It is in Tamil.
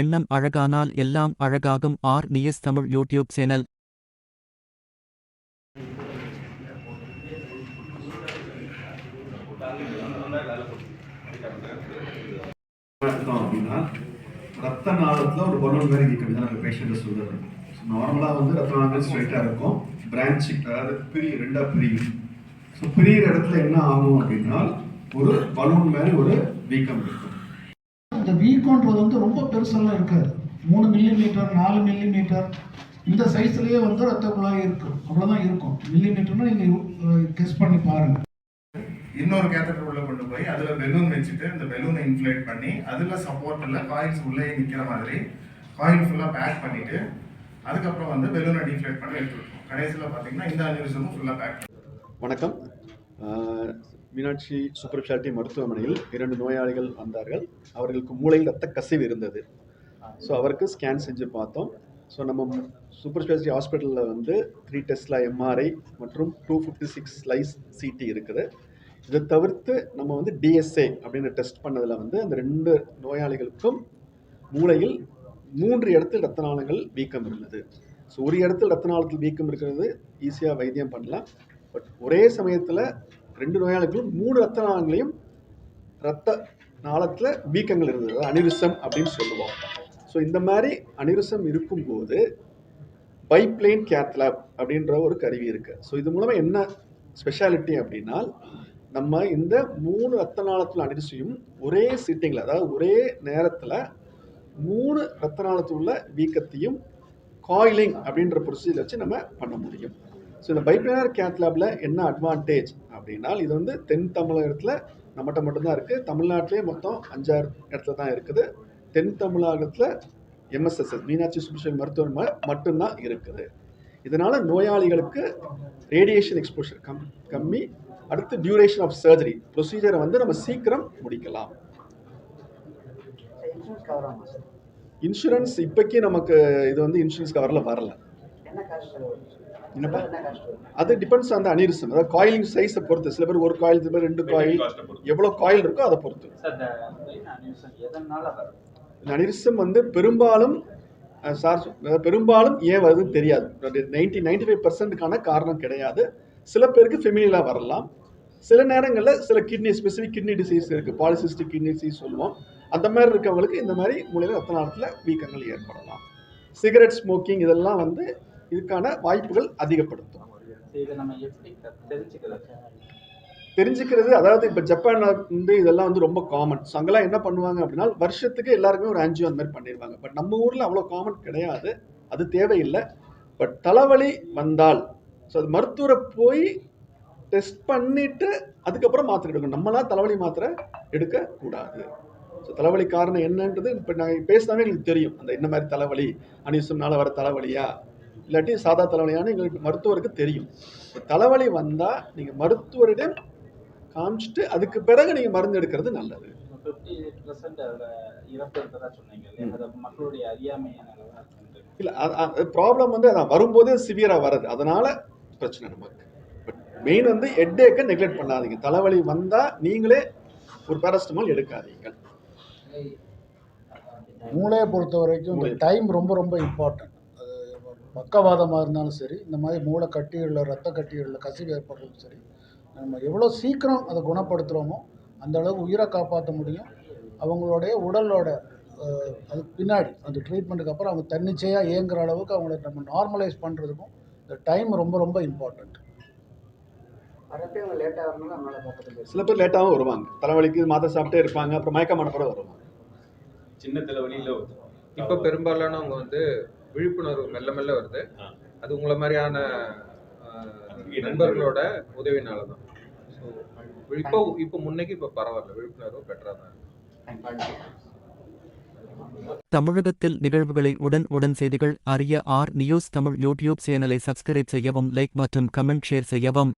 எண்ணம் அழகானால் எல்லாம் அழகாகும். R. News Tamil YouTube channel. அப்படின்னா ரத்த நாளத்தில் ஒரு பலூன் மாதிரி நிற்கிறது தான் நாங்கள் பேஷண்ட்டை சொல்லுறது ஸோ நார்மலாக வந்து ரத்த நாளங்கள் ஸ்ட்ரைட்டாக இருக்கும். பிரான்ச்சிங் அதாவது பிரி ரெண்டாக பிரியும் ஸோ பிரியிற இடத்துல என்ன ஆகும் அப்படின்னா ஒரு பலூன் மாதிரி ஒரு வீக்கம் இருக்கும். இந்த வீக்கோன்றது வந்து ரொம்ப பெருசெல்லாம் இருக்காது. மூணு மில்லி மீட்டர் நாலு மில்லி மீட்டர் இந்த சைஸ்லயே வந்து ரத்த குழாய் இருக்கும் அவ்வளோதான் இருக்கும். மில்லி மீட்டர்னா நீங்கள் கெஸ் பண்ணி பாருங்க. இன்னொரு கேத்தட்டர் உள்ள கொண்டு போய் அதுல பெலூன் வச்சுட்டு அந்த பெலூனை இன்ஃப்ளேட் பண்ணி அதுல சப்போர்ட்ல காயில்ஸ் உள்ளே நிக்கிற மாதிரி காயில் ஃபுல்லா பேக் பண்ணிட்டு அதுக்கப்புறம் வந்து பெலூனை டீஃப்ளேட் பண்ணி எடுத்துருக்கோம் கடைசியில் பார்த்தீங்கன்னா இந்த அனிவரிசமும் ஃபுல்லாக பேக் வணக்கம். மீனாட்சி சூப்பர் ஸ்பெஷாலிட்டி மருத்துவமனையில் இரண்டு நோயாளிகள் வந்தார்கள். அவர்களுக்கு மூளையில் ரத்த கசிவு இருந்தது. ஸோ அவருக்கு ஸ்கேன் செஞ்சு பார்த்தோம். ஸோ நம்ம சூப்பர் ஸ்பெஷாலிட்டி ஹாஸ்பிட்டலில் வந்து த்ரீ டெஸ்ட்லா எம்ஆர்ஐ மற்றும் two fifty six slice CT இருக்குது. இதை தவிர்த்து நம்ம வந்து டிஎஸ்ஏ அப்படின்னு டெஸ்ட் பண்ணதில் வந்து அந்த ரெண்டு நோயாளிகளுக்கும் மூளையில் மூன்று இடத்தில் ரத்த நாளங்கள் வீக்கம் இருந்தது. ஸோ ஒரு இடத்துல ரத்த நாளத்தில் வீக்கம் இருக்கிறது ஈஸியாக வைத்தியம் பண்ணலாம். பட் ஒரே சமயத்தில் ரெண்டு நோயாளிகளும் மூணு ரத்த நாளங்களையும் ரத்த நாளத்தில் வீக்கங்கள் இருந்தது. அதாவது அனிருசம் அப்படின்னு சொல்லுவோம். ஸோ இந்த மாதிரி அனிருசம் இருக்கும்போது பைப்ளைன் கேத்லாப் அப்படின்ற ஒரு கருவி இருக்குது ஸோ இது மூலமாக என்ன ஸ்பெஷாலிட்டி அப்படின்னா நம்ம இந்த மூணு ரத்த நாளத்தில் அனிருசையும் ஒரே சிட்டிங்கில் அதாவது ஒரே நேரத்தில் மூணு ரத்த நாளத்தில் உள்ள வீக்கத்தையும் காயிலிங் அப்படின்ற ப்ரொசீஜர் வச்சு நம்ம பண்ண முடியும். ஸோ இந்த பைப்ளைனர் கேத்லாபில் என்ன அட்வான்டேஜ் அப்படின்னா இது வந்து தென் தமிழகத்தில் நம்மகிட்ட மட்டும்தான் இருக்குது தமிழ்நாட்டிலே மொத்தம் அஞ்சாறு இடத்துல தான் இருக்குது. தென் தமிழகத்தில் எம்எஸ்எஸ்எஸ் மீனாட்சி சுப்பிரமணியன் மருத்துவமனை மட்டும்தான் இருக்குது. இதனால் நோயாளிகளுக்கு ரேடியேஷன் எக்ஸ்போஷர் கம் கம்மி. அடுத்து டியூரேஷன் ஆஃப் சர்ஜரி ப்ரொசீஜரை வந்து நம்ம சீக்கிரம் முடிக்கலாம். இன்சூரன்ஸ் இப்போக்கி நமக்கு இது வந்து இன்சூரன்ஸ் கவரில் வரல. என்னப்பா? அது டிபெண்ட்ஸ் அந்த அனிரிசம் அதாவது காயிலிங் சைஸை பொறுத்து. சில பேர் ஒரு காயில் சில பேர் ரெண்டு காயில் எவ்வளோ காயில் இருக்கோ அதை பொறுத்து. சார் இந்த அனிரிசம் வந்து பெரும்பாலும் சார் பெரும்பாலும் ஏன் வருதுன்னு தெரியாது. நைன்டி நைன்டி ஃபைவ் பர்சன்ட்டுக்கான காரணம் கிடையாது. சில பேருக்கு ஃபெமிலியலாக வரலாம். சில நேரங்களில் சில கிட்னி ஸ்பெசிஃபிக் கிட்னி டிசீஸ் இருக்குது பாலிசிஸ்டிக் கிட்னி டிசீஸ் சொல்லுவோம். அந்த மாதிரி இருக்கவங்களுக்கு இந்த மாதிரி மூலையில் ரத்த நாளத்தில் வீக்கங்கள் ஏற்படலாம். சிகரெட் ஸ்மோக்கிங் இதெல்லாம் வந்து இதுக்கான வாய்ப்புகள் அதிகப்படுத்தும் தெரிஞ்சுக்கிறது? அதாவது இப்போ ஜப்பான்ல வந்து இதெல்லாம் வந்து ரொம்ப காமன் ஸோ அங்கெல்லாம் என்ன பண்ணுவாங்க அப்படின்னா வருஷத்துக்கு எல்லாருக்குமே ஒரு ஆன்ஜியோ அந்த மாதிரி பண்ணிடுவாங்க பட் நம்ம ஊரில் அவ்வளோ காமன் கிடையாது. அது தேவையில்லை. பட் தலைவலி வந்தால் ஸோ அது மருத்துவரை போய் டெஸ்ட் பண்ணிட்டு அதுக்கப்புறம் மாத்திரை எடுக்கணும் நம்மளாம் தலைவலி மாத்திரை எடுக்கக்கூடாது ஸோ தலைவலி காரணம் என்னன்றது இப்போ நாங்கள் பேசினாவே எங்களுக்கு தெரியும். அந்த என்ன மாதிரி தலைவலி அனிசம்னால வர தலைவலியா? இல்லாட்டி சாதா தலைவலியான்னு எங்களுக்கு மருத்துவருக்கு தெரியும். தலைவலி வந்தால் நீங்கள் மருத்துவரிடம் காமிச்சிட்டு அதுக்கு பிறகு நீங்கள் மருந்து எடுக்கிறது நல்லது. இல்லை ப்ராப்ளம் வந்து அதான் வரும்போதே சிவியராக வர்றது. அதனால பிரச்சனை நமக்கு. பட் மெயின் வந்து ஹெட்டேக்கை நெக்லெக்ட் பண்ணாதீங்க. தலைவலி வந்தால் நீங்களே ஒரு பேரஸ்டமால் எடுக்காதீங்க. மூளையை பொறுத்த வரைக்கும். டைம் ரொம்ப ரொம்ப இம்பார்ட்டன்ட் பக்கவாதமாக இருந்தாலும் சரி இந்த மாதிரி மூளை கட்டிகளில் ரத்த கட்டிகளில் கசிவு ஏற்படுறதும் சரி நம்ம எவ்வளோ சீக்கிரம் அதை குணப்படுத்துகிறோமோ அந்த அளவுக்கு உயிரை காப்பாற்ற முடியும். அவங்களுடைய உடலோட அதுக்கு பின்னாடி அந்த ட்ரீட்மெண்ட்டுக்கு அப்புறம் அவங்க தன்னிச்சையாக இயங்குற அளவுக்கு அவங்கள நம்ம நார்மலைஸ் பண்ணுறதுக்கும் இந்த டைம் ரொம்ப ரொம்ப இம்பார்ட்டண்ட் சில பேர் லேட்டாகவும் வருவாங்க. தலைவலிக்கு மாத்திரை சாப்பிட்டே இருப்பாங்க அப்புறம் மயக்கமான பிறகு வருவாங்க. சின்ன தலைவலியில இப்போ பெரும்பாலானவங்க வந்து விழிப்புணர்வு மெல்ல மெல்ல வருது. அது உங்களை மாதிரியான நண்பர்களோட உதவினால தான் ஸோ இப்போ இப்போ முன்னைக்கு இப்போ பரவாயில்ல. விழிப்புணர்வு பெட்டராக தான். தமிழகத்தில் நிகழ்வுகளை உடன் உடன் செய்திகள் அறிய ஆர் நியூஸ் தமிழ் யூடியூப் சேனலை சப்ஸ்கிரைப் செய்யவும் லைக் மற்றும் கமெண்ட் ஷேர் செய்யவும்.